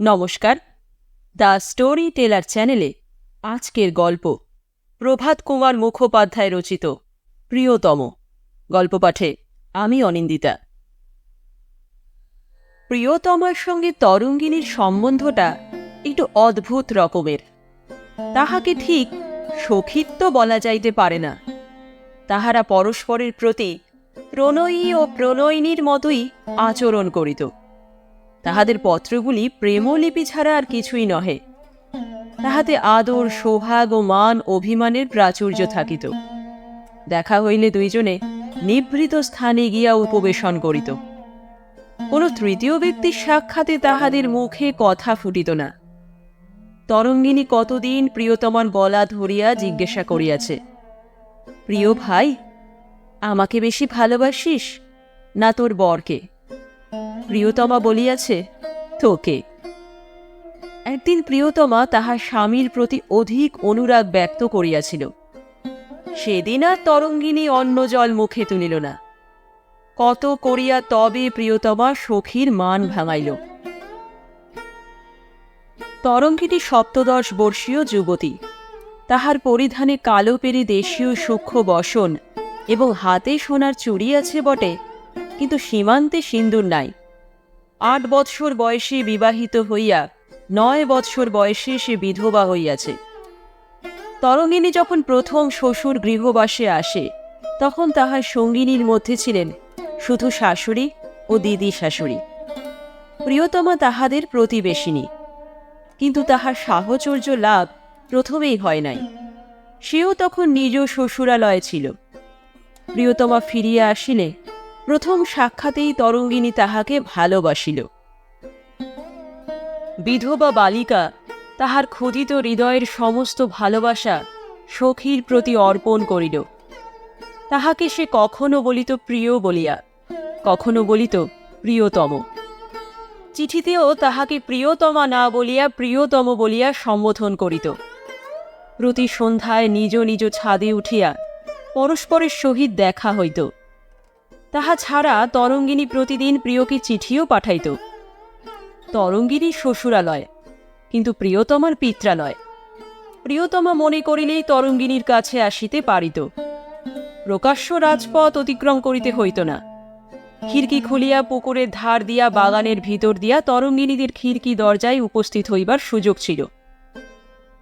নমস্কার। The story teller চ্যানেলে আজকের গল্প। প্রভাত কুমার মুখোপাধ্যায় রচিত। প্রিয়তম। গল্প পাঠে আমি অনিন্দিতা। প্রিয়তমার সঙ্গে তরঙ্গিনীর সম্বন্ধটা একটু অদ্ভুত রকমের। তাহাকে ঠিক সখিত্ব বলা যাইতে পারে না। তাহারা পরস্পরের প্রতি প্রণয়ী ও প্রণয়িনীর মতোই আচরণ করিত। তাহাদের পত্রগুলি প্রেমলিপি ছাড়া আর কিছুই নহে। তাহাতে আদর সৌভাগ ও মান অভিমানের প্রাচুর্য থাকিত। দেখা হইলে দুইজনে নিভৃত স্থানে গিয়া উপবেশন করিত। কোন তৃতীয় ব্যক্তির সাক্ষাতে তাহাদের মুখে কথা ফুটিত না। তরঙ্গিনী কতদিন প্রিয়তমার গলা ধরিয়া জিজ্ঞাসা করিয়াছে, প্রিয় ভাই, আমাকে বেশি ভালোবাসিস না তোর বরকে? প্রিয়তমা বলিয়াছে, তোকে। একদিন প্রিয়তমা তাহার স্বামীর প্রতি অধিক অনুরাগ ব্যক্ত করিয়াছিল। সেদিন আর তরঙ্গিনী অন্ন জল মুখে তুলিল না। কত করিয়া তবে প্রিয়তমা সখীর মান ভাঙাইল। তরঙ্গিনী সপ্তদশ বর্ষীয় যুবতী, তাহার পরিধানে কালো পেরি দেশীয় সূক্ষ্ম বসন এবং হাতে সোনার চুড়ি আছে বটে, কিন্তু সীমান্তে সিন্দুর নাই। আট বৎসর বয়সে বিবাহিত হইয়া নয় বৎসর বয়সে সে বিধবা হইয়াছে। তরঙ্গিনী যখন প্রথম শ্বশুর গৃহবাসে আসে, তখন তাহার সঙ্গিনীর মধ্যে ছিলেন শুধু শাশুড়ি ও দিদি শাশুড়ি। প্রিয়তমা তাহাদের প্রতিবেশিনী। কিন্তু তাহার সাহচর্য লাভ প্রথমেই হয় নাই। সেও তখন নিজ শ্বশুরালয়ে ছিল। প্রিয়তমা ফিরিয়া আসিলে প্রথম সাক্ষাতেই তরঙ্গিনী তাহাকে ভালোবাসিল। বিধবা বালিকা, তাহার ক্ষুধিত হৃদয়ের সমস্ত ভালোবাসা সখীর প্রতি অর্পণ করিল। তাহাকে সে কখনো বলিত প্রিয় বলিয়া, কখনো বলিত প্রিয়তম। চিঠিতেও তাহাকে প্রিয়তমা না বলিয়া প্রিয়তম বলিয়া সম্বোধন করিত। প্রতি সন্ধ্যায় নিজ নিজ ছাদে উঠিয়া পরস্পরের সহিত দেখা হইত। তাহা ছাড়া তরঙ্গিনী প্রতিদিন প্রিয়কে চিঠিও পাঠাইত। তরঙ্গিনী শ্বশুরালয়, কিন্তু প্রিয়তমার পিত্রালয়। প্রিয়তমা মনে করিলেই তরঙ্গিনীর কাছে আসিতে পারিত। প্রকাশ্য রাজপথ অতিক্রম করিতে হইত না। খিড়কি খুলিয়া পুকুরের ধার দিয়া বাগানের ভিতর দিয়া তরঙ্গিনীদের খিড়কি দরজায় উপস্থিত হইবার সুযোগ ছিল।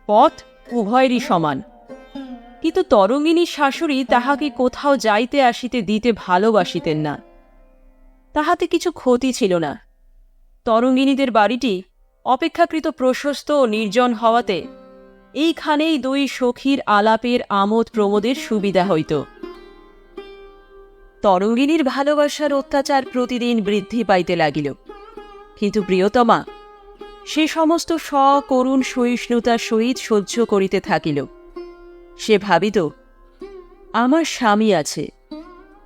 পথ উভয়েরই সমান। কিন্তু তরঙ্গিনীর শাশুড়ি তাহাকে কোথাও যাইতে আসিতে দিতে ভালোবাসিতেন না। তাহাতে কিছু ক্ষতি ছিল না। তরঙ্গিনীদের বাড়িটি অপেক্ষাকৃত প্রশস্ত ও নির্জন হওয়াতে এইখানেই দুই সখীর আলাপের আমোদ প্রমোদের সুবিধা হইত। তরঙ্গিনীর ভালোবাসার অত্যাচার প্রতিদিন বৃদ্ধি পাইতে লাগিল। কিন্তু প্রিয়তমা সে সমস্ত সকরুণ সহিষ্ণুতার সহিত সহ্য করিতে থাকিল। সে ভাবিত, আমার স্বামী আছে,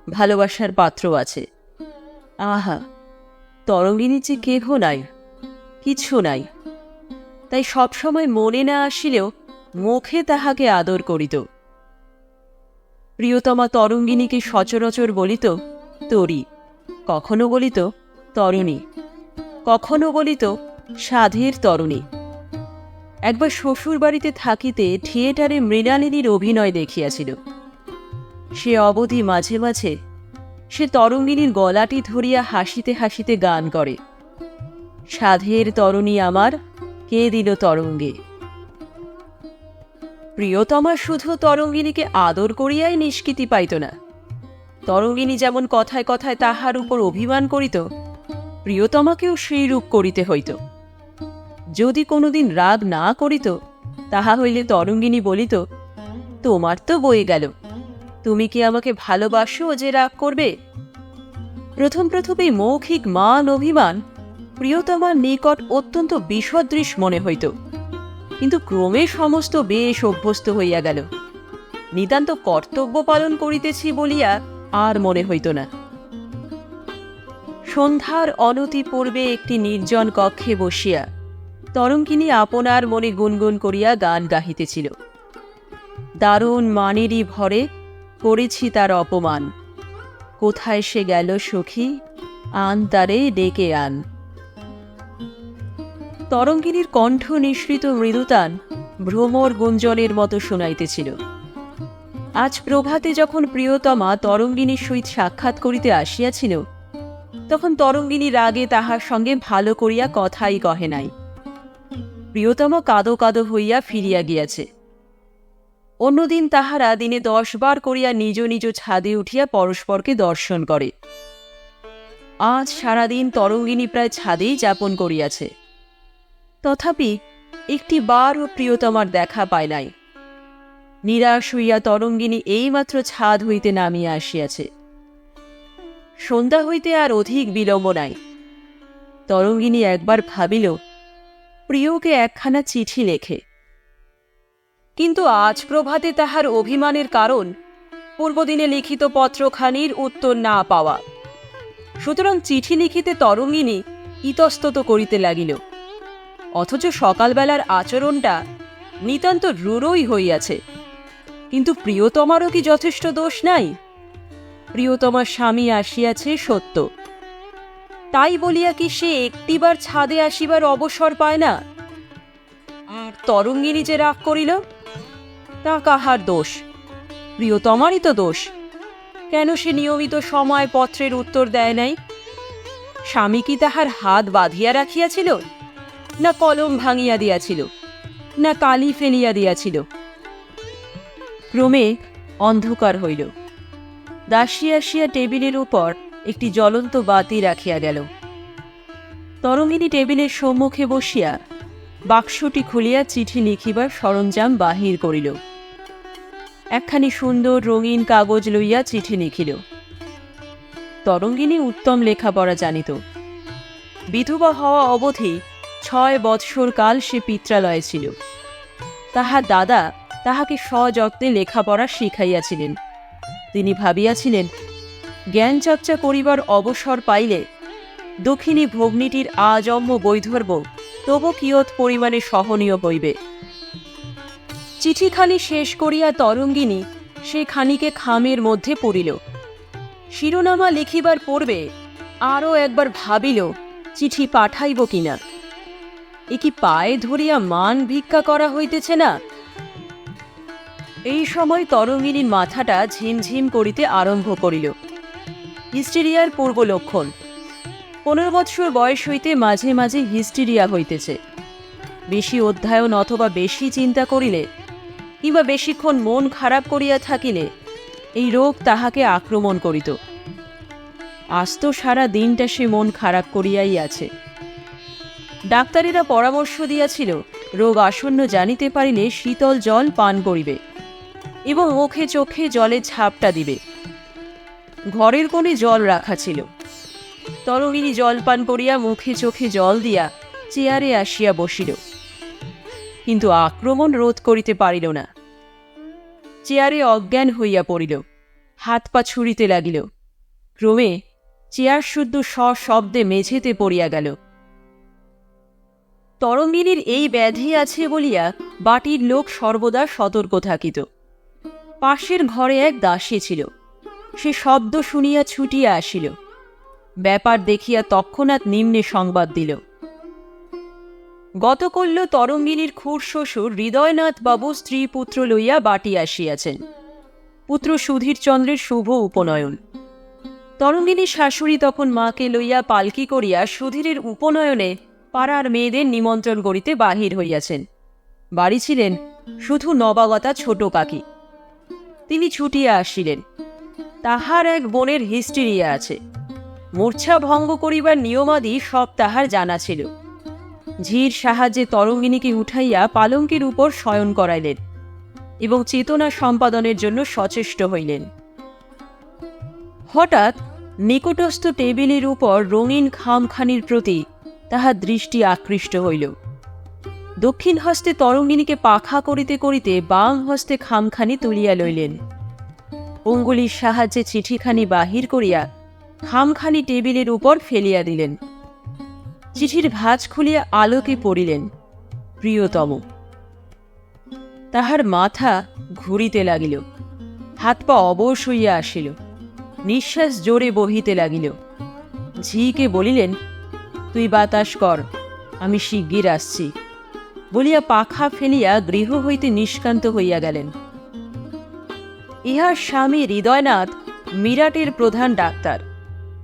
ভালোবাসার পাত্র আছে। আহা, তরঙ্গিনী যে কেহ নাই, কিছু নাই। তাই সবসময় মনে না আসিলেও মুখে তাহাকে আদর করিত। প্রিয়তমা তরঙ্গিনীকে সচরাচর বলিত, তরি, কখনো বলিত তরুণী, কখনো বলিত সাধের তরুণী। একবার শ্বশুর বাড়িতে থাকিতে থিয়েটারে মৃণালিনীর অভিনয় দেখিয়াছিল। সে অবধি মাঝে মাঝে সে তরঙ্গিনীর গলাটি ধরিয়া হাসিতে হাসিতে গান করে। সাধের তরুণী আমার, কে দিল তরঙ্গে? প্রিয়তমা শুধু তরঙ্গিনীকে আদর করিয়াই নিষ্কৃতি পাইত না। তরঙ্গিনী যেমন কথায় কথায় তাহার উপর অভিমান করিত, প্রিয়তমাকেও সেই রূপ করিতে হইত। যদি কোনোদিন রাগ না করিত, তাহা হইলে তরঙ্গিনী বলিত, তোমার তো বয়ে গেল। তুমি কি আমাকে ভালোবাসো যে রাগ করবে? প্রথম প্রথমে মৌখিক মান অভিমান প্রিয়তমার নিকট অত্যন্ত বিসদৃশ মনে হইত। কিন্তু ক্রমে সমস্ত বেশ অভ্যস্ত হইয়া গেল। নিতান্ত কর্তব্য পালন করিতেছি বলিয়া আর মনে হইত না। সন্ধ্যার অনতি পূর্বে একটি নির্জন কক্ষে বসিয়া তরঙ্গিনী আপনার মনে গুনগুন করিয়া গান গাহিতেছিল। দারুণ মানেরই ভরে করেছি তার অপমান। কোথায় সে গেল সখী? আন তারে ডেকে আন। তরঙ্গিনীর কণ্ঠ নিঃসৃত মৃদুতান ভ্রমর গুঞ্জনের মতো শোনাইতেছিল। আজ প্রভাতে যখন প্রিয়তমা তরঙ্গিনীর সহিত সাক্ষাৎ করিতে আসিয়াছিল, তখন তরঙ্গিনী রাগে তাহার সঙ্গে ভালো করিয়া কথাই কহে নাই। প্রিয়তম কাদো কাদো হইয়া ফিরিয়া গিয়াছে। অন্যদিন তাহারা দিনে দশবার করিয়া নিজ নিজ ছাদে উঠিয়া পরস্পরকে দর্শন করে। আজ সারাদিন তরঙ্গিনী প্রায় ছাদেই যাপন করিয়াছে। তথাপি একটি বারও প্রিয়তমার দেখা পায় নাই। নিরাশ হইয়া তরঙ্গিনী এইমাত্র ছাদ হইতে নামিয়া আসিয়াছে। সন্ধ্যা হইতে আর অধিক বিলম্ব নাই। তরঙ্গিনী একবার ভাবিল প্রিয়কে একখানা চিঠি লেখে। কিন্তু আজ প্রভাতে তাহার অভিমানের কারণ পূর্বদিনে লিখিত পত্রখানির উত্তর না পাওয়া। সুতরাং চিঠি লিখিতে তরঙ্গিনী ইতস্তত করিতে লাগিল। অথচ সকালবেলার আচরণটা নিতান্ত রূঢ়ই হইয়াছে। কিন্তু প্রিয়তমারও কি যথেষ্ট দোষ নাই? প্রিয়তমার স্বামী আসিয়াছে সত্য। তাই বলিয়া কি সে একটিবার ছাদে আসিবার অবসর পায় না? আর তরঙ্গিনী যে রাগ করিল, তা কাহার দোষ? প্রিয়তমারই তো দোষ। কেন সে নিয়মিত সময় পত্রের উত্তর দেয় নাই? স্বামী কি তাহার হাত বাঁধিয়া রাখিয়াছিল, না কলম ভাঙিয়া দিয়াছিল, না কালি ফেলিয়া দিয়াছিল? ক্রমে অন্ধকার হইল। দাসী আসিয়া টেবিলের উপর একটি জ্বলন্ত বাতি রাখিয়া গেল। তরঙ্গিনী টেবিলের সম্মুখে বসিয়া বাক্সটি খুলিয়া চিঠি লিখিবার সরঞ্জাম বাহির করিল। একখানি সুন্দর রঙিন কাগজ লইয়া চিঠি লিখিল। তরঙ্গিনী উত্তম লেখাপড়া জানিত। বিধবা হওয়া অবধি ছয় বৎসর কাল সে পিত্রালয়ে ছিল। তাহার দাদা তাহাকে সযত্নে লেখাপড়া শিখাইয়াছিলেন। তিনি ভাবিয়াছিলেন জ্ঞান চর্চা করিবার অবসর পাইলে দক্ষিণী ভগ্নীটির আজম্য বৈধর্ব তবু কিয়ৎ পরিমাণে সহনীয় হইবে। চিঠিখানি শেষ করিয়া তরঙ্গিনী সে খানিকে খামের মধ্যে পড়িল। শিরোনামা লিখিবার পূর্বে আরও একবার ভাবিল, চিঠি পাঠাইব কিনা? এ কি পায়ে ধরিয়া মান ভিক্ষা করা হইতেছে না? এই সময় তরঙ্গিনীর মাথাটা ঝিমঝিম করিতে আরম্ভ করিল। হিস্টেরিয়ার পূর্ব লক্ষণ। পনেরো বৎসর বয়স হইতে মাঝে মাঝে হিস্টেরিয়া হইতেছে। বেশি অধ্যয়ন অথবা বেশি চিন্তা করিলে কিংবা বেশিক্ষণ মন খারাপ করিয়া থাকিলে এই রোগ তাহাকে আক্রমণ করিত। আজ তো সারা দিনটা সে মন খারাপ করিয়াই আছে। ডাক্তারেরা পরামর্শ দিয়াছিল, রোগ আসন্ন জানিতে পারিলে শীতল জল পান করিবে এবং মুখে চোখে জলে ঝাপটা দিবে। ঘরের কোণে জল রাখা ছিল। তরঙ্গিনী জল পান করিয়া মুখে চোখে জল দিয়া চেয়ারে আসিয়া বসিল। কিন্তু আক্রমণ রোধ করিতে পারিল না। চেয়ারে অজ্ঞান হইয়া পড়িল। হাত পা ছুড়িতে লাগিল। ক্রমে চেয়ার শুদ্ধ সশব্দে মেঝেতে পড়িয়া গেল। তরঙ্গিনীর এই ব্যাধি আছে বলিয়া বাটির লোক সর্বদা সতর্ক থাকিত। পাশের ঘরে এক দাসী ছিল। সে শব্দ শুনিয়া ছুটিয়া আসিল। ব্যাপার দেখিয়া তৎক্ষণাৎ নিম্নে সংবাদ দিল। গতকল্য তরঙ্গিনীর খুর শ্বশুর হৃদয়নাথ বাবু স্ত্রী পুত্র লইয়া বাটি আসিয়াছেন। পুত্র সুধীরচন্দ্রের শুভ উপনয়ন। তরঙ্গিনীর শাশুড়ি তখন মাকে লইয়া পালকি করিয়া সুধীরের উপনয়নে পাড়ার মেয়েদের নিমন্ত্রণ করিতে বাহির হইয়াছেন। বাড়ি ছিলেন শুধু নবাগতা ছোট কাকি। তিনি ছুটিয়া আসিলেন। তাহার এক বোনের হিস্টেরিয়া আছে। মূর্ছা ভঙ্গ করিবার নিয়মাদি সব তাহার জানা ছিল। ঝির সাহায্যে তরঙ্গিনীকে উঠাইয়া পালঙ্কের উপর শয়ন করাইলেন এবং চেতনা সম্পাদনের জন্য সচেষ্ট হইলেন। হঠাৎ নিকটস্থ টেবিলের উপর রঙিন খামখানির প্রতি তাহার দৃষ্টি আকৃষ্ট হইল। দক্ষিণ হস্তে তরঙ্গিনীকে পাখা করিতে করিতে বাম হস্তে খামখানি তুলিয়া লইলেন। অঙ্গুলির সাহায্যে চিঠিখানি বাহির করিয়া খামখানি টেবিলের উপর ফেলিয়া দিলেন। চিঠির ভাঁজ খুলিয়া আলোকে পড়িলেন, প্রিয়তম। তাহার মাথা ঘুরিতে লাগিল, হাত পা অবশ হইয়া আসিল, নিঃশ্বাস জোরে বহিতে লাগিল। ঝিকে বলিলেন, তুই বাতাস কর, আমি শিগগির আসছি। বলিয়া পাখা ফেলিয়া গৃহ হইতে নিষ্কান্ত হইয়া গেলেন। ইহার স্বামী হৃদয়নাথ মিরাটের প্রধান ডাক্তার।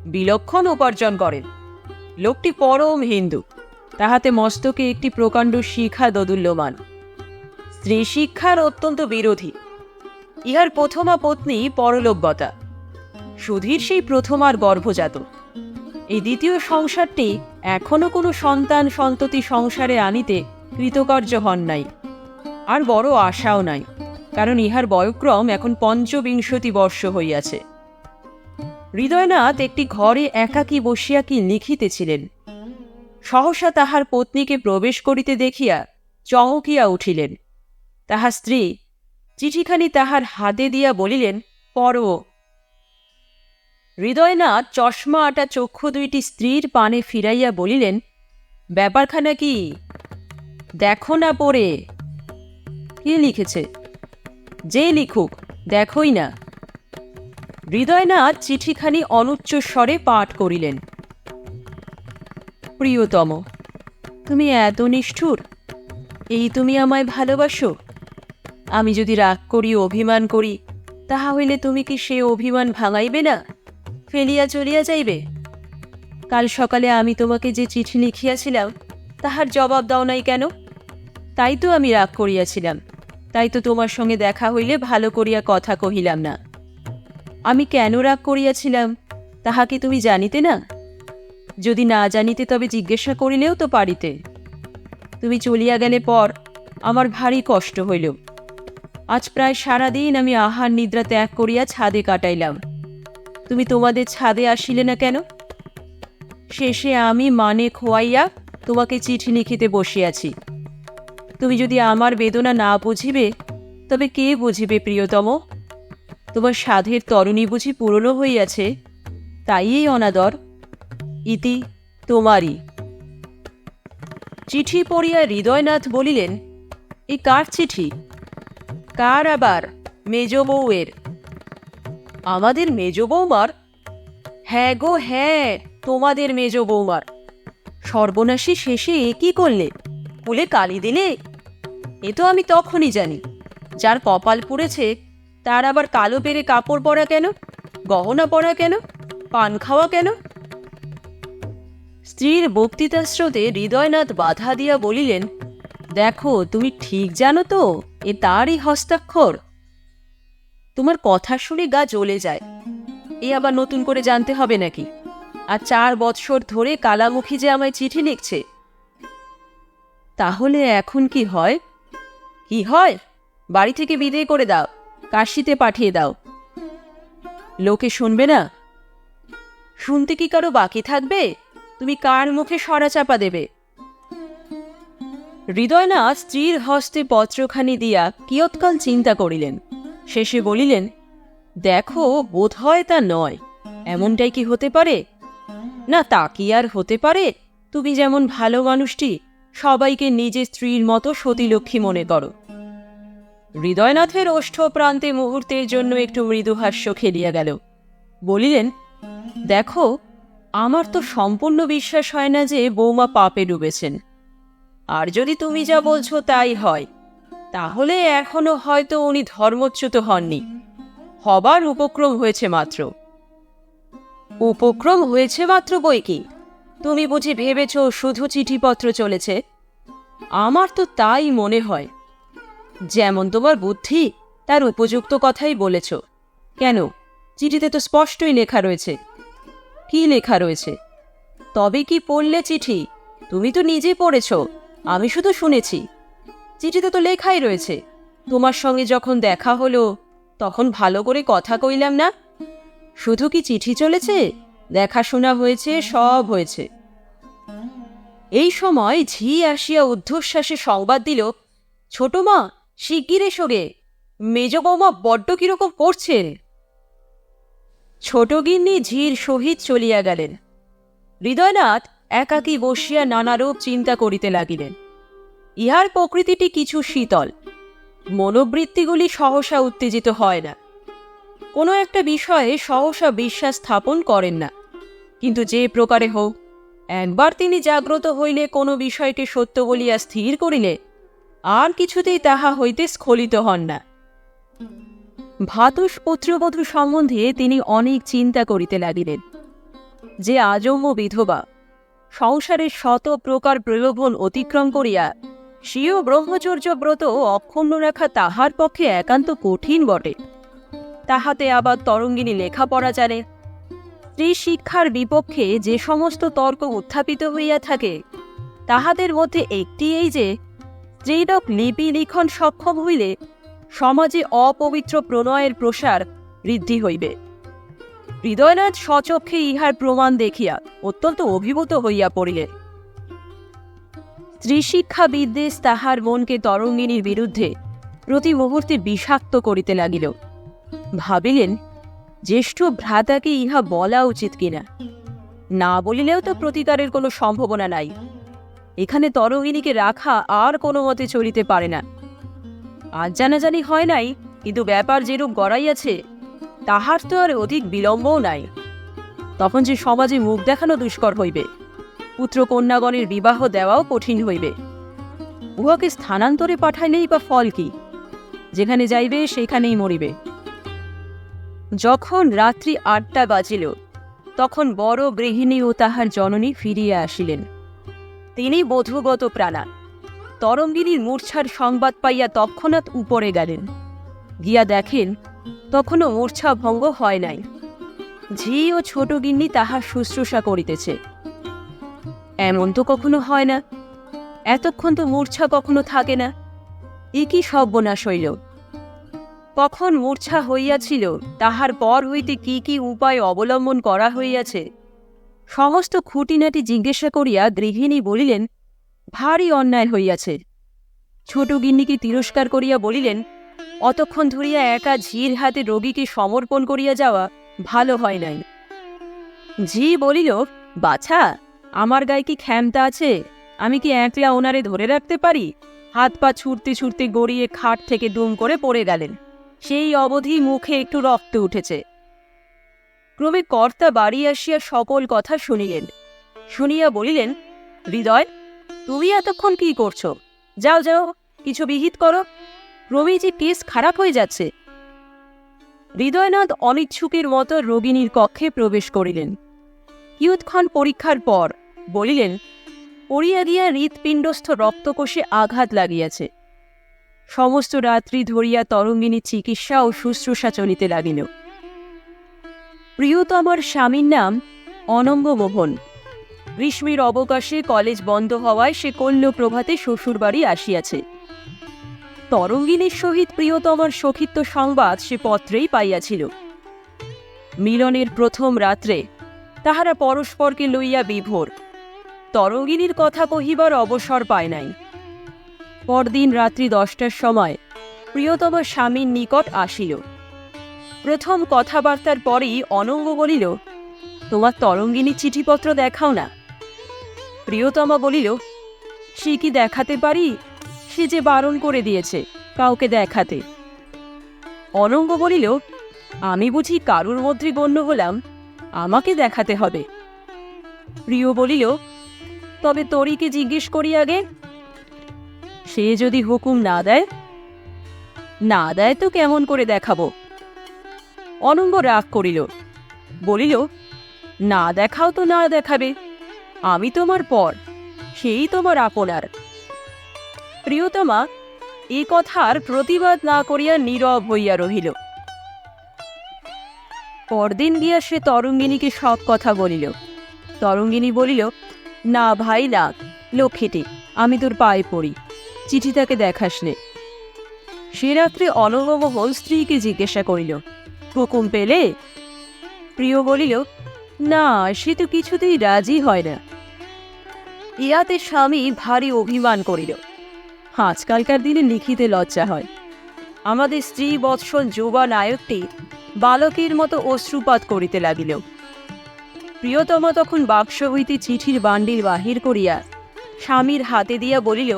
বিলক্ষণ উপার্জন করেন। লোকটি পরম হিন্দু। তাহাতে মস্তকে একটি প্রকাণ্ড শিখা দোদুল্যমান। স্ত্রী শিক্ষার অত্যন্ত বিরোধী। ইহার প্রথমা পত্নী পরলোকবতা। সুধীর সেই প্রথম আর গর্ভজাত। এই দ্বিতীয় সংসারটি এখনও কোনো সন্তান সন্ততি সংসারে আনিতে কৃতকার্য হন নাই। আর বড় আশাও নাই। কারণ ইহার বয়ক্রম এখন পঞ্চবিংশতি বর্ষ হইয়াছে। হৃদয়নাথ একটি ঘরে একাকী বসিয়া কি লিখিতেছিলেন? সহসা তাহার পত্নীকে প্রবেশ করিতে দেখিয়া চমকিয়া উঠিলেন। তাহার স্ত্রী চিঠিখানি তাহার হাতে দিয়া বলিলেন, পড়ো। হৃদয়নাথ চশমা আটা চক্ষু দুইটি স্ত্রীর পানে ফিরাইয়া বলিলেন, ব্যাপারখানা কি? দেখো না পড়ে। কে লিখেছে? যে লিখুক, দেখোই না। হৃদয়নাথ চিঠিখানি অনুচ্চ স্বরে পাঠ করিলেন। প্রিয়তম, তুমি এত নিষ্ঠুর, এই তুমি আমায় ভালোবাসো। আমি যদি রাগ করি, অভিমান করি, তাহা হইলে তুমি কি সে অভিমান ভাঙাইবে না? ফেলিয়া চলিয়া যাইবে। কাল সকালে আমি তোমাকে যে চিঠি লিখিয়াছিলাম, তাহার জবাব দাও নাই কেন? তাই তো আমি রাগ করিয়াছিলাম। তাই তো তোমার সঙ্গে দেখা হইলে ভালো করিয়া কথা কহিলাম না। আমি কেন রাগ করিয়াছিলাম তাহা কি তুমি জানিতে না? যদি না জানিতে তবে জিজ্ঞাসা করিলেও তো পারিতে। তুমি চলিয়া গেলে পর আমার ভারী কষ্ট হইল। আজ প্রায় সারাদিন আমি আহার নিদ্রা ত্যাগ করিয়া ছাদে কাটাইলাম। তুমি তোমাদের ছাদে আসিলে না কেন? শেষে আমি মানে খোয়াইয়া তোমাকে চিঠি লিখিতে বসিয়াছি। তুমি যদি আমার বেদনা না বুঝিবে, তবে কে বুঝিবে প্রিয়তম? তোমার সাধের তরুণী বুঝি পুরনো হইয়াছে, তাই এই অনাদর। ইতি তোমারই। চিঠি পড়িয়া হৃদয়নাথ বলিলেন, এ কার চিঠি? কার আবার মেজ বউয়ের? আমাদের মেজ বৌমার? হ্যাঁ গো হ্যাঁ তোমাদের মেজ বৌমার। সর্বনাশী শেষে এ কি করলে? কুলে কালি দিলে? এ তো আমি তখনই জানি। যার কপাল পুড়েছে, তার আবার কালো পেরে কাপড় পরা কেন? গহনা পরা কেন? পান খাওয়া কেন? স্ত্রীর বক্তৃতা স্রোতে হৃদয়নাথ বাধা দিয়া বলিলেন, দেখো, তুমি ঠিক জানো তো, এ তারই হস্তাক্ষর। তোমার কথা শুনে গা জ্বলে যায়। এ আবার নতুন করে জানতে হবে নাকি? আর চার বৎসর ধরে কালামুখী যে আমায় চিঠি লিখছে তাহলে এখন কি হয়? কি হয়? বাড়ি থেকে বিদায় করে দাও, কাশিতে পাঠিয়ে দাও। লোকে শুনবে না? শুনতে কি কারও বাকি থাকবে? তুমি কার মুখে সরা চাপা দেবে? হৃদয়নাথ স্ত্রীর হস্তে পত্রখানি দিয়া কিয়ৎকাল চিন্তা করিলেন। শেষে বলিলেন, দেখো, বোধ হয় তা নয়। এমনটাই কি হতে পারে? না, তা কি আর হতে পারে? তুমি যেমন ভালো মানুষটি সবাইকে নিজের স্ত্রীর মতো সতীলক্ষ্মী মনে করো। হৃদয়নাথের ওষ্ঠ প্রান্তে মুহূর্তের জন্য একটু মৃদুহাস্য খেলিয়া গেল। বলিলেন, দেখো, আমার তো সম্পূর্ণ বিশ্বাস হয় না যে বৌমা পাপে ডুবেছেন। আর যদি তুমি যা বলছো তাই হয়। তাহলে এখনও হয়তো উনি ধর্মচ্যুত হননি। হবার উপক্রম হয়েছে মাত্র। উপক্রম হয়েছে মাত্র বই কি? তুমি বুঝি ভেবেছ শুধু চিঠিপত্র চলেছে? আমার তো তাই মনে হয়। যেমন তোমার বুদ্ধি, তার উপযুক্ত কথাই বলেছ। কেন? চিঠিতে তো স্পষ্টই লেখা রয়েছে। কি লেখা রয়েছে? তবে কি পড়লে চিঠি? তুমি তো নিজে পড়েছ, আমি শুধু শুনেছি। চিঠিতে তো লেখাই রয়েছে। তোমার সঙ্গে যখন দেখা হলো, তখন ভালো করে কথা কইলাম না? শুধু কি চিঠি চলেছে? দেখাশোনা হয়েছে সব হয়েছে। এই সময় ঝি আসিয়া ঊর্ধ্বশ্বাসে সংবাদ দিল ছোট মা শিগগির এসো গে। মেজ বৌমা বড্ড কীরকম করছে ছোট গিন্নি ঝির সহিত চলিয়া গেলেন। হৃদয়নাথ একাকী বসিয়া নানারূপ চিন্তা করিতে লাগিলেন। ইহার প্রকৃতিটি কিছু শীতল। মনোবৃত্তিগুলি সহসা উত্তেজিত হয় না। কোনো একটা বিষয়ে সহসা বিশ্বাস স্থাপন করেন না। কিন্তু যে প্রকারে হোক, একবার তিনি জাগ্রত হইলে কোনো বিষয়কে সত্য বলিয়া স্থির করিলে আর কিছুতেই তাহা হইতে স্খলিত হন না। ভাতুষ পুত্রবধূ সম্বন্ধে তিনি অনেক চিন্তা করিতে লাগিলেন যে আজম্য বিধবা সংসারের শত প্রকার প্রলোভন অতিক্রম করিয়া স্বীয় ব্রহ্মচর্য ব্রত অক্ষুণ্ণ রাখা তাহার পক্ষে একান্ত কঠিন বটে। তাহাতে আবার তরঙ্গিনী লেখাপড়া জানে স্ত্রী শিক্ষার বিপক্ষে যে সমস্ত তর্ক উত্থাপিত হইয়া থাকে, তাহাদের মধ্যে একটি এই যে, স্ত্রীলোক লিপি লিখন সক্ষম হইলে সমাজে অপবিত্র প্রণয়ের প্রসার বৃদ্ধি হইবে। হৃদয়নাথ স্বচক্ষে ইহার প্রমাণ দেখিয়া অত্যন্ত অভিভূত হইয়া পড়িলেন স্ত্রীশিক্ষা বিদ্বেষ তাহার মনকে তরঙ্গিনীর বিরুদ্ধে প্রতি মুহূর্তে বিষাক্ত করিতে লাগিল। ভাবিলেন জ্যেষ্ঠ ভ্রাতাকে ইহা বলা উচিত কিনা? না বলিলেও তো প্রতিকারের কোনো সম্ভাবনা নাই। এখানে তরঙ্গিনীকে রাখা আর কোনো মতে চলিতে পারে না। আজ জানাজানি হয় নাই, কিন্তু ব্যাপার যেরূপ গড়াইয়াছে, তাহার তো আর অধিক বিলম্বও নাই। তখন যে সমাজে মুখ দেখানো দুষ্কর হইবে, পুত্র কন্যাগণের বিবাহ দেওয়াও কঠিন হইবে। উহাকে স্থানান্তরে পাঠাইলেই বা ফল কি? যেখানে যাইবে সেখানেই মরিবে। যখন রাত্রি আটটা বাজিল, তখন বড় গৃহিণী ও তাহার জননী ফিরিয়া আসিলেন। তিনি বধূগত প্রাণা। তরঙ্গিনীর মূর্ছার সংবাদ পাইয়া তৎক্ষণাৎ উপরে গেলেন। গিয়া দেখেন তখনও মূর্ছা ভঙ্গ হয় নাই। ঝি ও ছোট গিন্নি তাহার শুশ্রূষা করিতেছে। এমন তো কখনো হয় না। এতক্ষণ তো মূর্ছা কখনো থাকে না। এ কি সর্বনাশ হইল? কখন মূর্ছা হইয়াছিল, তাহার পর হইতে কি কি উপায় অবলম্বন করা হইয়াছে? সমস্ত খুঁটিনাটি জিজ্ঞাসা করিয়া গৃহিণী বলিলেন, ভারী অন্যায় হইয়াছে। ছোট গিন্নিকে তিরস্কার করিয়া বলিলেন, অতক্ষণ ধরিয়া একা ঝির হাতে রোগীকে সমর্পণ করিয়া যাওয়া ভালো হয় নাই। ঝি বলিল, বাছা, আমার গায়ে কি ক্ষমতা আছে? আমি কি একলা ওনারে ধরে রাখতে পারি? হাত পা ছুটতে ছুটতে গড়িয়ে খাট থেকে দুম করে পড়ে গেলেন। সেই অবধি মুখে একটু রক্ত উঠেছে। ক্রমে কর্তা বাড়ি আসিয়া সকল কথা শুনিলেন। শুনিয়া বলিলেন, হৃদয়, তুমি এতক্ষণ কি করছ? যাও যাও, কিছু বিহিত করো। ক্রমেই যে কেস খারাপ হয়ে যাচ্ছে। হৃদয়নাথ অনিচ্ছুকের মতো রোগিণীর কক্ষে প্রবেশ করিলেন। কিয়ৎক্ষণ পরীক্ষার পর বলিলেন, পড়িয়া দিয়া হৃৎপিণ্ডস্থ রক্তকোষে আঘাত লাগিয়াছে। সমস্ত রাত্রি ধরিয়া তরঙ্গিনী চিকিৎসা ও শুশ্রূষা চলিতে লাগিল। প্রিয়তমার স্বামীর নাম অনঙ্গ মোহন গ্রীষ্মের অবকাশে কলেজ বন্ধ হওয়ায় সে কল্য প্রভাতে শ্বশুরবাড়ি আসিয়াছে। তরঙ্গিনীর সহিত প্রিয়তমার সখিত্ব সংবাদ সে পত্রেই পাইয়াছিল। মিলনের প্রথম রাত্রে তাহারা পরস্পরকে লইয়া বিভোর। তরঙ্গিনীর কথা কহিবার অবসর পায় নাই। পরদিন রাত্রি দশটার সময় প্রিয়তমা স্বামীর নিকট আসিল। প্রথম কথাবার্তার পরেই অনঙ্গ বলিল, তোমার তরঙ্গিনী চিঠিপত্র দেখাও না? প্রিয়তমা বলিল, সে কি দেখাতে পারি? সে যে বারণ করে দিয়েছে কাউকে দেখাতে। অনঙ্গ বলিল, আমি বুঝি কারুর মধ্যে গণ্য হলাম, আমাকে দেখাতে হবে। প্রিয় বলিল, তবে তরিকে জিজ্ঞেস করি আগে? সে যদি হুকুম না দেয় না দেয় তো কেমন করে দেখাবো? অনঙ্গ রাগ করিল। বলিল, না দেখাও তো না দেখাবে। আমি তোমার পর, সেই তোমার আপনার। প্রিয়তমা এ কথার প্রতিবাদ না করিয়া নীরব হইয়া রহিল। পরদিন গিয়া সে তরঙ্গিনীকে সব কথা বলিল। তরঙ্গিনী বলিল, না ভাই না লক্ষ্মীটি, আমি তোর পায়ে পড়ি। চিঠিটাকে দেখাসনে। সে রাত্রে অনঙ্গমোহন স্ত্রীকে জিজ্ঞাসা করিল, হুকুম পেলে? প্রিয় বলিল, না, সে তো কিছুতেই রাজি হয় না। ইহাতে স্বামী ভারী অভিমান করিল, আজকালকার দিনে লিখিতে লজ্জা হয়। আমাদের স্ত্রী বৎসল যুবা নায়কটি বালকের মতো অশ্রুপাত করিতে লাগিল। প্রিয়তমা তখন বাক্স হইতে চিঠির বান্ডিল বাহির করিয়া স্বামীর হাতে দিয়া বলিল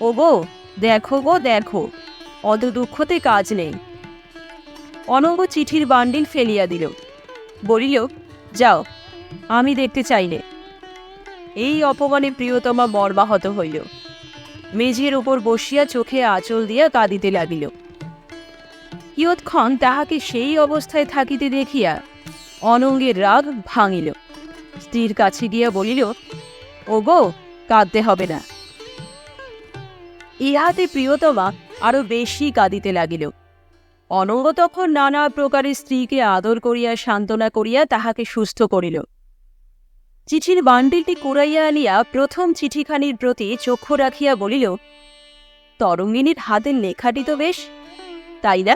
ও গো দেখো গো, দেখো, অত দুঃখতে কাজ নেই। অনঙ্গ চিঠির বান্ডিল ফেলিয়া দিল। বলিল, যাও, আমি দেখতে চাইলে এই অপমানে প্রিয়তমা মর্মাহত হইল। মেঝের উপর বসিয়া চোখে আঁচল দিয়া কাঁদিতে লাগিল। কিয়ৎক্ষণ তাহাকে সেই অবস্থায় থাকিতে দেখিয়া অনঙ্গের রাগ ভাঙিল। স্ত্রীর কাছে গিয়া বলিল, ওগো, কাঁদতে হবে না। ইহাতে প্রিয়তমা আরও বেশি কাঁদিতে লাগিল। অনঙ্গ তখন নানা প্রকারের স্ত্রীকে আদর করিয়া, সান্ত্বনা করিয়া তাহাকে সুস্থ করিল। চিঠির বান্ডিলটি কুড়াইয়া আনিয়া প্রথম চিঠিখানির প্রতি চক্ষু রাখিয়া বলিল, তরঙ্গিনীর হাতের লেখাটি তো বেশ, তাই না?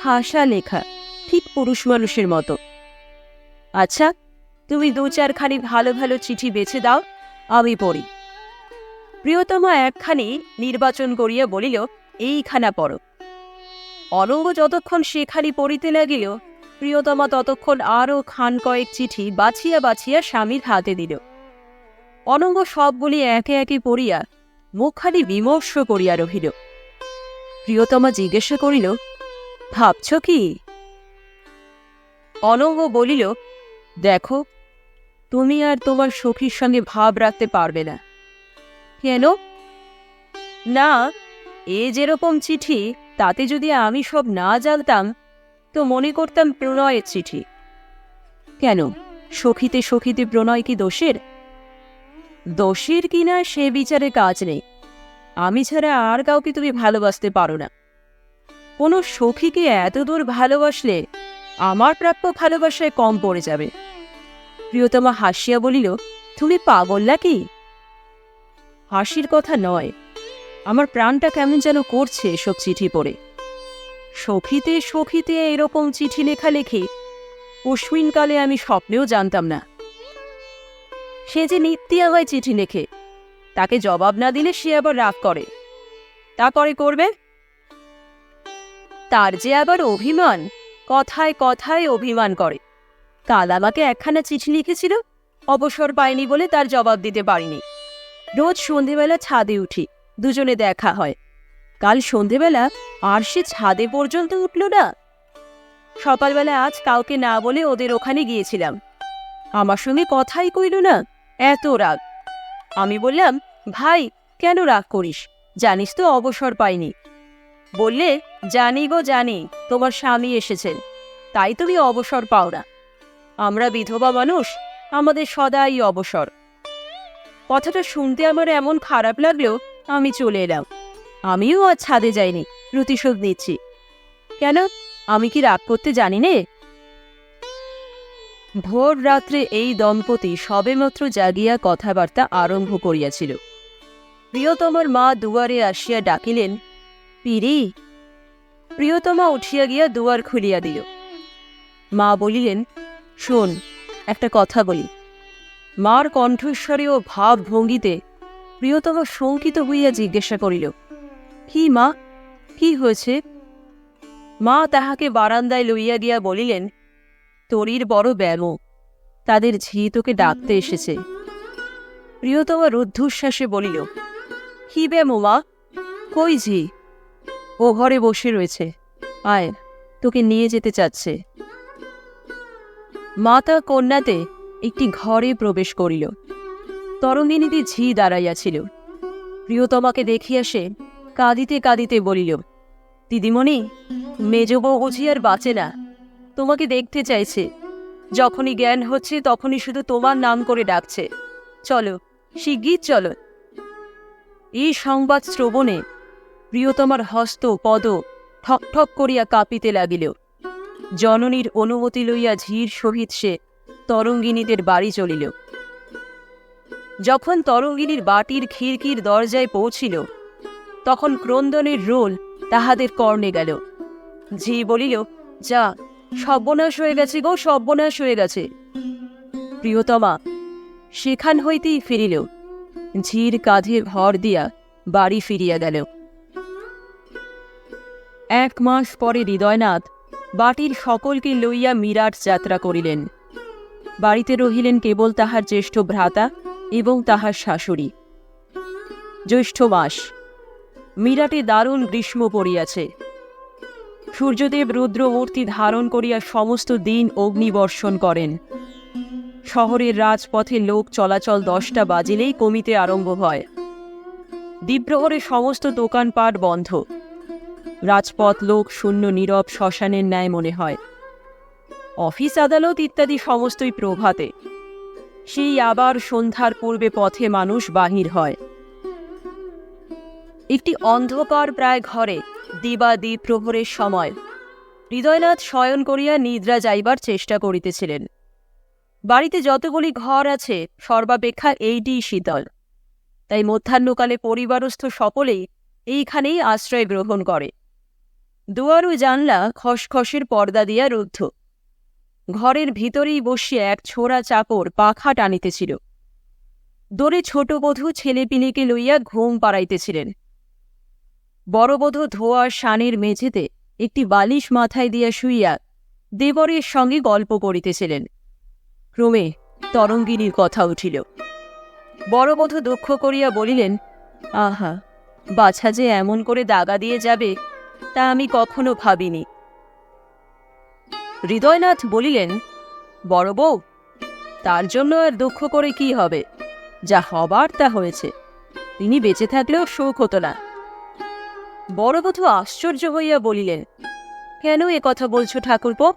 খাসা লেখা, ঠিক পুরুষ মানুষের মতো। আচ্ছা তুমি দু চারখানি ভালো ভালো চিঠি বেছে দাও, আমি পড়ি। প্রিয়তমা একখানি নির্বাচন করিয়া বলিল, এইখানা পড়ো। অনঙ্গ যতক্ষণ সেখানি পড়িতে লাগিল, প্রিয়তমা ততক্ষণ আরও খান কয়েক চিঠি বাছিয়া বাছিয়া স্বামীর হাতে দিল। অনঙ্গ সবগুলি একে একে পড়িয়া মুখখানি বিমর্ষ করিয়া রহিল। প্রিয়তমা জিজ্ঞাসা করিল, ভাবছ কি? অনঙ্গ বলিল, দেখো, তুমি আর তোমার সখীর সঙ্গে ভাব রাখতে পারবে না। কেন? না, এ যেরকম চিঠি, তাতে যদি আমি সব না জানতাম, তো মনে করতাম প্রণয়ের চিঠি। কেন? সখীতে সখীতে প্রণয় কি দোষের? দোষের কিনা সে বিচারে কাজ নেই। আমি ছাড়া আর কাউকে তুমি ভালোবাসতে পারো না। কোনো সখীকে এতদূর ভালোবাসলে আমার প্রাপ্য ভালোবাসায় কম পড়ে যাবে। প্রিয়তমা হাসিয়া বলিল, তুমি পাগল নাকি? হাসির কথা নয়। আমার প্রাণটা কেমন যেন করছে এসব চিঠি পড়ে। সখীতে সখীতে এরকম চিঠি লেখালেখি অশ্বিনকালে আমি স্বপ্নেও জানতাম না। সে যে নিত্যি আমায় চিঠি লেখে, তাকে জবাব না দিলে সে আবার রাগ করে। তা করে করবে? তার যে আবার অভিমান, কথায় কথায় অভিমান করে। কাল আমাকে একখানা চিঠি লিখেছিল, অবসর পায়নি বলে তার জবাব দিতে পারিনি। রোজ সন্ধেবেলা ছাদে উঠি, দুজনে দেখা হয়। কাল সন্ধেবেলা আর সে ছাদে পর্যন্ত উঠল না। সকালবেলা আজ কাউকে না বলে ওদের ওখানে গিয়েছিলাম। আমার সঙ্গে কথাই কইল না, এত রাগ। আমি বললাম, ভাই, কেন রাগ করিস? জানিস তো অবসর পাইনি। বললে, জানি গো, জানি, তোমার স্বামী এসেছেন, তাই তুমি অবসর পাও না আমরা বিধবা মানুষ, আমাদের সদাই অবসর। কথাটা শুনতে আমার এমন খারাপ লাগল, আমি চলে এলাম। আমিও আর ছাদে যাইনি প্রতিশোধ নিচ্ছি। কেন, আমি কি রাগ করতে জানি নে? ভোর রাত্রে এই দম্পতি সবেমাত্র জাগিয়া কথাবার্তা আরম্ভ করিয়াছিল। প্রিয়তমার মা দুয়ারে আসিয়া ডাকিলেন পিরি প্রিয়তমা উঠিয়া গিয়া দুয়ার খুলিয়া দিল। মা বলিলেন, শোন, একটা কথা বলি। মার কণ্ঠস্বরে ও ভাব ভঙ্গিতে প্রিয়তমা শঙ্কিত হইয়া জিজ্ঞাসা করিল, কি মা? কি হয়েছে? মা তাহাকে বারান্দায় লইয়া গিয়া বলিলেন, তরির বড় ব্যামো, তাদের ঝি তোকে ডাকতে এসেছে। প্রিয়তমা রুদ্ধশ্বাসে বলিল, কি ব্যামো মা? কই ঝি? ও ঘরে বসে রয়েছে, আয়, তোকে নিয়ে যেতে চাচ্ছে। মাতা কন্যাতে একটি ঘরে প্রবেশ করিল। তরঙ্গিনীতে ঝি দাঁড়াইয়াছিল। প্রিয়তমাকে দেখিয়া সে কাঁদিতে কাঁদিতে বলিল, দিদিমণি মেজ বউ বুঝি আর বাঁচে না। তোমাকে দেখতে চাইছে। যখনই জ্ঞান হচ্ছে, তখনই শুধু তোমার নাম করে ডাকছে। চলো, শিগগির চলো। এই সংবাদ শ্রবণে প্রিয়তমার হস্ত, পদ ঠক ঠক করিয়া কাঁপিতে লাগিল। জননীর অনুমতি লইয়া ঝির সহিত সে তরঙ্গিনীদের বাড়ি চলিল। যখন তরঙ্গিনীর বাটির খিড়কির দরজায় পৌঁছিল, তখন ক্রন্দনের রোল তাহাদের কর্ণে গেল। ঝি বলিল, যা, সর্বনাশ হয়ে গেছে গো, সর্বনাশ হয়ে গেছে। প্রিয়তমা, সেখান হইতেই ফিরিল। ঝির কাঁধে ভর দিয়া বাড়ি ফিরিয়া গেল। এক মাস পরে হৃদয়নাথ বাটির সকলকে লইয়া মিরাট যাত্রা করিলেন। বাড়িতে রহিলেন কেবল তাহার জ্যেষ্ঠ ভ্রাতা এবং তাহার শাশুড়ি। জ্যৈষ্ঠ মাস মিরাটে দারুণ গ্রীষ্ম পড়িয়াছে। সূর্যদেব রুদ্রমূর্তি ধারণ করিয়া সমস্ত দিন অগ্নিবর্ষণ করেন। শহরের রাজপথে লোক চলাচল দশটা বাজিলেই কমিতে আরম্ভ হয়। দ্বীপ্রহরে সমস্ত দোকানপাট বন্ধ। রাজপথ লোক শূন্য নীরব শ্মশানের ন্যায় মনে হয়। অফিস আদালত ইত্যাদি সমস্তই প্রভাতে। সেই আবার সন্ধ্যার পূর্বে পথে মানুষ বাহির হয়। একটি অন্ধকার প্রায় ঘরে দিবা দ্বীপ প্রহরের সময়। হৃদয়নাথ শয়ন করিয়া নিদ্রা যাইবার চেষ্টা করিতেছিলেন। বাড়িতে যতগুলি ঘর আছে, সর্বাপেক্ষা এইটিই শীতল। তাই মধ্যাহ্নকালে পরিবারস্থ সকলেই এইখানেই আশ্রয় গ্রহণ করে। দুয়ার জানলা খসখসের পর্দা দিয়া রুদ্ধ। ঘরের ভিতরেই বসিয়া এক ছোড়া চাকর পাখা টানিতেছিল। দরে ছোট বধূ ছেলেপিলেকে লইয়া ঘুম পাড়াইতেছিলেন। বড়বধূ ধোয়া শানের মেঝেতে একটি বালিশ মাথায় দিয়া শুইয়া দেবরের সঙ্গে গল্প করিতেছিলেন। ক্রমে তরঙ্গিনীর কথা উঠিল। বড়বধূ দুঃখ করিয়া বলিলেন, আহা, বাছা যে এমন করে দাগা দিয়ে যাবে, তা আমি কখনো ভাবিনি। হৃদয়নাথ বলিলেন, বড় বউ, তার জন্য আর দুঃখ করে কি হবে? যা হবার তা হয়েছে। তিনি বেঁচে থাকলেও শোক হতো না। বড়বধূ আশ্চর্য হইয়া বলিলেন, কেন এ কথা বলছো ঠাকুরপো?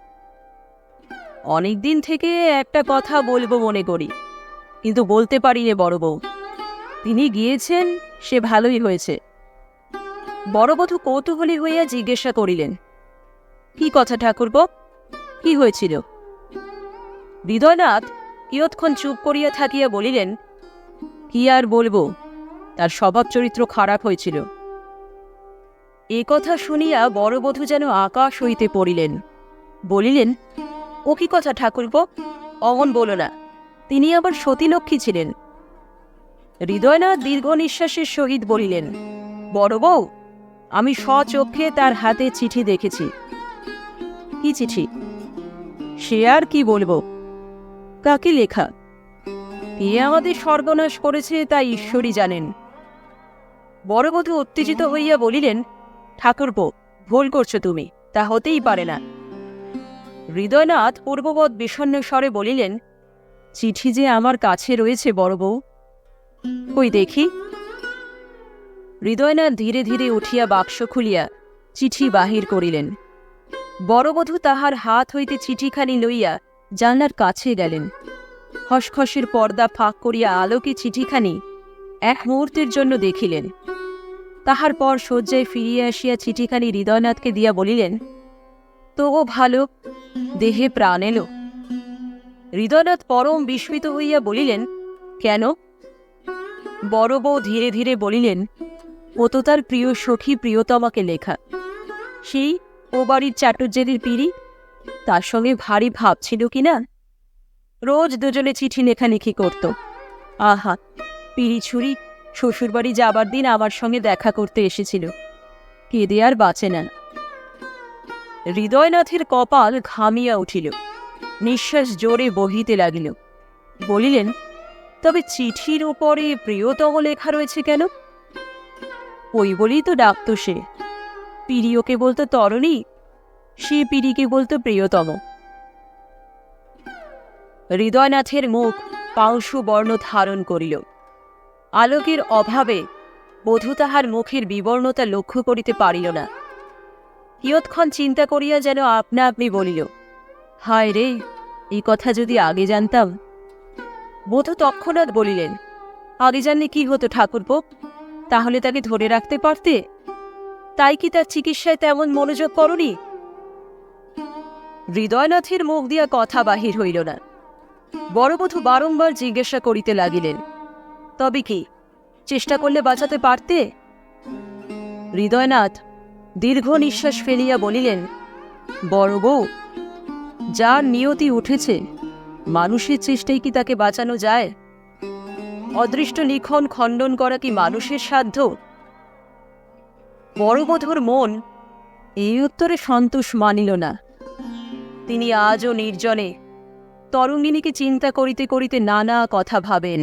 অনেক দিন থেকে একটা কথা বলব মনে করি, কিন্তু বলতে পারি রে বড় বউ। তিনি গিয়েছেন, সে ভালোই হয়েছে। বড়বধূ কৌতূহলী হইয়া জিজ্ঞাসা করিলেন, কি কথা ঠাকুরপো? কি হয়েছিল? হৃদয়নাথ কিয়ৎক্ষণ চুপ করিয়া থাকিয়া বলিলেন, কি আর বলব? তার স্বভাব চরিত্র খারাপ হয়েছিল। এ কথা শুনিয়া বড়বধূ যেন আকাশ হইতে পড়িলেন। বলিলেন, ও কি কথা ঠাকুরপো? অমন বলো না। তিনি আবার সতীলক্ষ্মী ছিলেন। হৃদয়নাথ দীর্ঘ নিঃশ্বাসের সহিত বলিলেন বড় বউ আমি স্বচক্ষে তার হাতে চিঠি দেখেছি। কি চিঠি? সে আর কি বলব? কাকে লেখা? কে আমাদের সর্বনাশ করেছে, তা ঈশ্বরই জানেন। বড়বধূ উত্তেজিত হইয়া বলিলেন, ঠাকুরপো, ভুল করছ তুমি, তা হতেই পারে না। হৃদয়নাথ পূর্ববৎ বিষণ্ণ স্বরে বলিলেন, চিঠি যে আমার কাছে রয়েছে বড় বউ কই দেখি? হৃদয়নাথ ধীরে ধীরে উঠিয়া বাক্স খুলিয়া চিঠি বাহির করিলেন। বড়বধূ তাহার হাত হইতে চিঠিখানি লইয়া জানলার কাছে গেলেন। খসখসের পর্দা ফাঁক করিয়া আলোকে চিঠিখানি এক মুহূর্তের জন্য দেখিলেন। তাহার পর শয্যায় ফিরিয়া আসিয়া চিঠিখানি হৃদয়নাথকে দিয়া বলিলেন তবু ভালো, দেহে প্রাণ এলো। হৃদয়নাথ পরম বিস্মিত হইয়া বলিলেন, কেন? বড় বউ ধীরে ধীরে বলিলেন, ও তো তার প্রিয় সখী প্রিয়তমাকে লেখা। সেই ও বাড়ির চাটুর্যেদের পিড়ি? তার সঙ্গে ভারী ভাব ছিল কি না? রোজ দুজনে চিঠি লেখালেখি করত। আহা, পিড়ি ছুরি, শ্বশুরবাড়ি যাবার দিন আমার সঙ্গে দেখা করতে এসেছিল। কেঁদে আর বাঁচে না। হৃদয়নাথের কপাল ঘামিয়া উঠিল। নিঃশ্বাস জোরে বহিতে লাগিল। বলিলেন, তবে চিঠির ওপরে প্রিয়তম লেখা রয়েছে কেন? ওই বলেই তো ডাকত সে। পিরিয়কে বলতো তরণী, সে পিরিকে বলতো প্রিয়তম। হৃদয়নাথের মুখ পাংশু বর্ণ ধারণ করিল। আলোকের অভাবে বধূ তাহার মুখের বিবর্ণতা লক্ষ্য করিতে পারিল না। কিয়ৎক্ষণ চিন্তা করিয়া যেন আপনা আপনি বলিল, হায় রে, এই কথা যদি আগে জানতাম। বধূ তৎক্ষণাৎ বলিলেন, আগে জানলে কি হতো ঠাকুরপো? তাহলে তাকে ধরে রাখতে পারতে? তাই কি তার চিকিৎসায় তেমন মনোযোগ করনি? হৃদয়নাথের মুখ দিয়া কথা বাহির হইল না। বড়বধূ বারংবার জিজ্ঞাসা করিতে লাগিলেন, তবে কি, চেষ্টা করলে বাঁচাতে পারতে? হৃদয়নাথ দীর্ঘ নিঃশ্বাস ফেলিয়া বলিলেন, বড় বউ, যার নিয়তি উঠেছে, মানুষের চেষ্টায় কি তাকে বাঁচানো যায়? অদৃষ্ট লিখন খণ্ডন করা কি মানুষের সাধ্য? বড়বধূর মন, এই উত্তরে সন্তোষ মানিল না। তিনি আজও নির্জনে তরঙ্গিনীকে চিন্তা করিতে করিতে নানা কথা ভাবেন।